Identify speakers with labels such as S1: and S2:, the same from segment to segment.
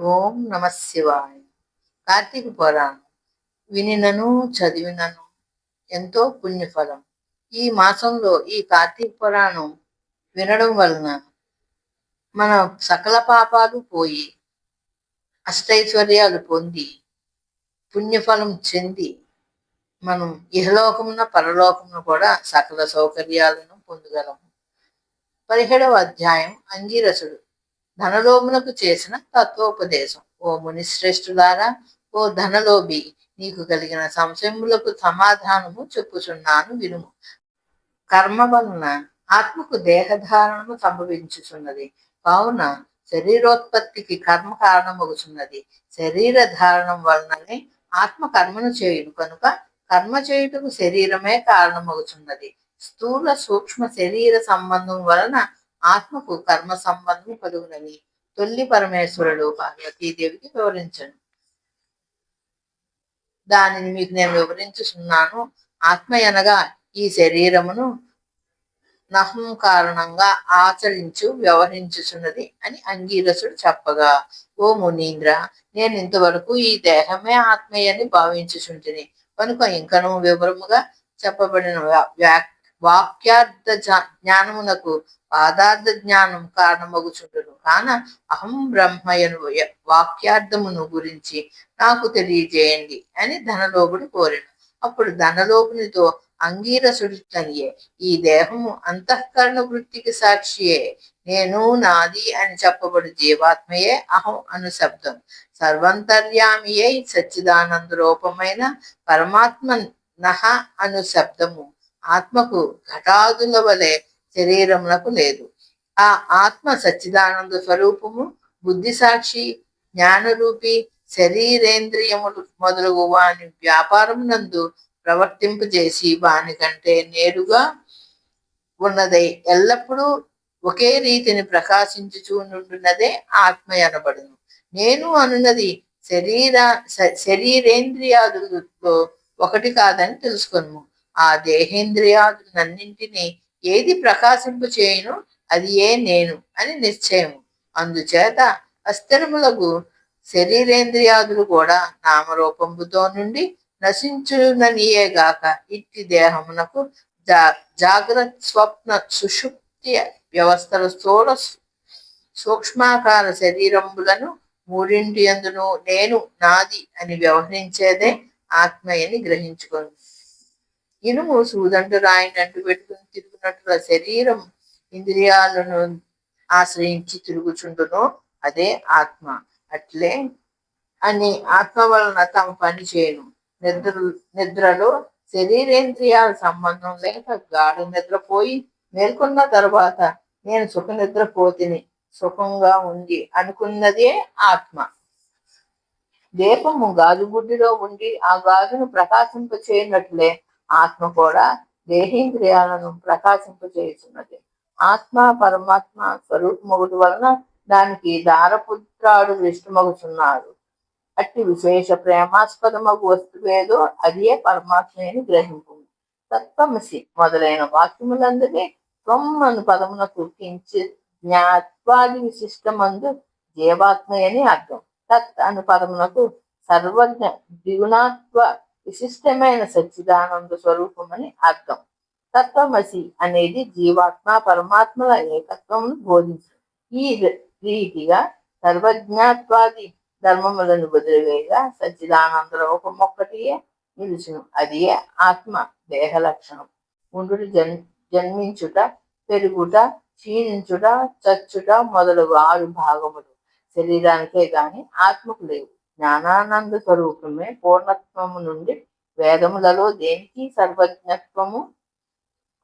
S1: ఓం నమ శివాయ. కార్తీక పురాణం. వినినను చదివినను ఎంతో పుణ్యఫలం. ఈ మాసంలో ఈ కార్తీక పురాణం వినడం వలన మన సకల పాపాలు పోయి అష్టైశ్వర్యాలు పొంది పుణ్యఫలం చెంది మనం ఇహలోకమున పరలోకమున కూడా సకల సౌకర్యాలను పొందగలము. పదిహేడవ అధ్యాయం అంగీరసుడు. ధనలోమునకు చేసిన తత్వోపదేశం. ఓ మునిశ్రేష్ఠులారా ఓ ధనలోభి నీకు కలిగిన సంశయములకు సమాధానము చెప్పుచున్నాను వినుము. కర్మ వలన ఆత్మకు దేహధారణము సంభవించుచున్నది. కావున శరీరోత్పత్తికి కర్మ కారణమగుచున్నది. శరీర ధారణం వలననే ఆత్మ కర్మను చేయును. కనుక కర్మ చేయుటకు శరీరమే కారణమగుచున్నది. స్థూల సూక్ష్మ శరీర సంబంధం వలన ఆత్మకు కర్మ సంబంధం కలుగునని తొల్లి పరమేశ్వరుడు పార్వతీదేవికి వివరించను. దానిని మీకు నేను వివరించుచున్నాను. ఆత్మ అనగా ఈ శరీరమును నహం కారణంగా ఆచరించు వ్యవహరించుచున్నది అని అంగీరసుడు చెప్పగా ఓ మునీంద్ర నేను ఇంతవరకు ఈ దేహమే ఆత్మయని భావించుచుంటిని. కనుక ఇంకను వివరముగా చెప్పబడిన వాక్యార్థ జ్ఞానమునకు పాదార్థ జ్ఞానం కారణమగుచుండును. కాన అహం బ్రహ్మయను వాక్యార్థమును గురించి నాకు తెలియజేయండి అని ధనలోపుడు కోరిన. అప్పుడు ధనలోపునితో అంగీరసుడితనియే ఈ దేహము అంతఃకరణ వృత్తికి సాక్షియే నేను నాది అని చెప్పబడు జీవాత్మయే అహం అను శబ్దం. సర్వంతర్యామియే సచ్చిదానంద రూపమైన పరమాత్మ నహ అను శబ్దము. ఆత్మకు ఘటాదుల వలె శరీరమునకు లేదు. ఆ ఆత్మ సచ్చిదానంద స్వరూపము బుద్ధి సాక్షి జ్ఞానరూపి శరీరేంద్రియములు మొదలగు వాని వ్యాపారమునందు ప్రవర్తింపజేసి వాని కంటే నేరుగా ఉన్నదై ఎల్లప్పుడూ ఒకే రీతిని ప్రకాశించుచూనుంటున్నదే ఆత్మ అనబడును. నేను అనున్నది శరీర శరీరేంద్రియాదులతో ఒకటి కాదని తెలుసుకొను ఆ దేహేంద్రియాదులన్నింటినీ ఏది ప్రకాశింపు చేయను అది ఏ నేను అని నిశ్చయము. అందుచేత అస్థిరములకు శరీరేంద్రియాదులు కూడా నామరూపంబుతో నుండి నశించుననియేగాక ఇట్టి దేహమునకు జా జాగ్రత్త స్వప్న సుషుప్తి వ్యవస్థల స్థూల సూక్ష్మాకార శరీరంబులను మూడింటి అందును నేను నాది అని వ్యవహరించేదే ఆత్మయని గ్రహించుకుంది ఇనుము సూదంటు రాయిని అంటు పెట్టుకుని తిరుగునట్ల శరీరం ఇంద్రియాలను ఆశ్రయించి తిరుగుచుండును. అదే ఆత్మ. అట్లే అని ఆత్మ వలన తమ పని చేయను. నిద్ర నిద్రలో శరీరేంద్రియాల సంబంధం లేక గాఢ నిద్రపోయి మేల్కొన్న తర్వాత నేను సుఖ నిద్రపోతిని సుఖంగా ఉంది అనుకున్నదే ఆత్మ. దీపము గాజుగుడ్డిలో ఉండి ఆ గాజును ప్రకాశింపచేయనట్లే ఆత్మ కూడా దేహేంద్రియాలను ప్రకాశింపజేస్తున్నది ఆత్మ పరమాత్మ స్వరూపమగుడు వలన దానికి దారపుత్రాడు విష్ణుమగుచున్నాడు. అట్టి విశేష ప్రేమాస్పదమగు వస్తువేదో అదే పరమాత్మని గ్రహింపు తత్వమసి మొదలైన వాక్యములందరినీ త్వం అను పదమునకు కించి జ్ఞాత్వాది విశిష్టమందు జీవాత్మయని అర్థం. తత్ అను పదమునకు సర్వజ్ఞ ద్విగుణాత్వ విశిష్టమైన సచ్చిదానంద స్వరూపం అని అర్థం. తత్వమసి అనేది జీవాత్మ పరమాత్మల ఏకత్వం బోధించు ఈ రీతిగా సర్వజ్ఞాత్వాది ధర్మములను బదిలివేగా సచ్చిదానంద రూపం ఒక్కటియే నిలుచును. అది ఆత్మ దేహ లక్షణం. ఉండు జన్ జన్మించుట పెరుగుట క్షీణించుట చచ్చుట మొదలగు ఆరు భాగములు శరీరానికే గాని ఆత్మకు లేవు. జ్ఞానానంద స్వరూపమే పూర్ణత్వము నుండి వేదములలో దేనికి సర్వజ్ఞత్వము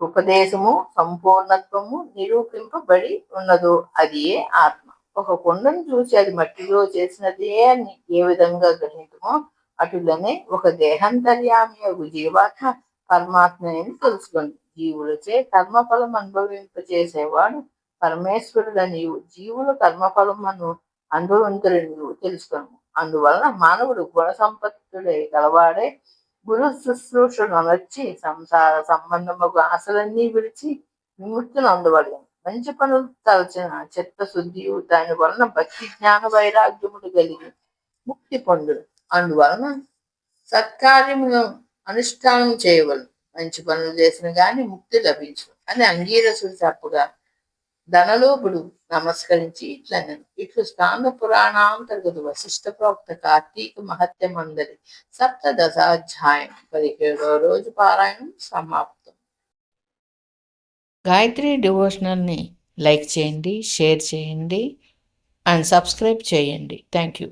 S1: ఉపదేశము సంపూర్ణత్వము నిరూపింపబడి ఉన్నదో అది ఆత్మ. ఒక కొండను చూసి అది మట్టిలో చేసినదే అని ఏ విధంగా గ్రహించమో అటులనే ఒక దేహంతర్యామి ఒక జీవాత్మ పరమాత్మ అని తెలుసుకుంది. జీవులచే కర్మఫలం అనుభవింపచేసేవాడు పరమేశ్వరుడని జీవులు జీవుల కర్మఫలమును అనుభవంతులని నీవు అందువలన మానవుడు గుణ సంపత్తుడే గలవాడే గురు శుశ్రూషను నచ్చి సంసార సంబంధము ఆశలన్నీ విడిచి విముక్తిని అందవలేను. మంచి పనులు తలచిన చిత్తశుద్ధియు దాని వలన భక్తి జ్ఞాన వైరాగ్యములు కలిగి ముక్తి పొందును. అందువలన సత్కార్యమును అనుష్ఠానం చేయవలను. మంచి పనులు చేసిన గాని ముక్తి లభించు అని అంగీరసుడు చెప్పగా ధనలోపుడు నమస్కరించి ఇట్లనను. ఇట్లు స్కాంద పురాణాంతర్గత వశిష్ట ప్రోక్త కార్తీక మహత్యం అందరి సప్తదశాధ్యాయం పదిహేడవ రోజు పారాయణం సమాప్తం.
S2: గాయత్రి డివోషనల్ని లైక్ చేయండి షేర్ చేయండి అండ్ సబ్స్క్రైబ్ చేయండి. Thank you.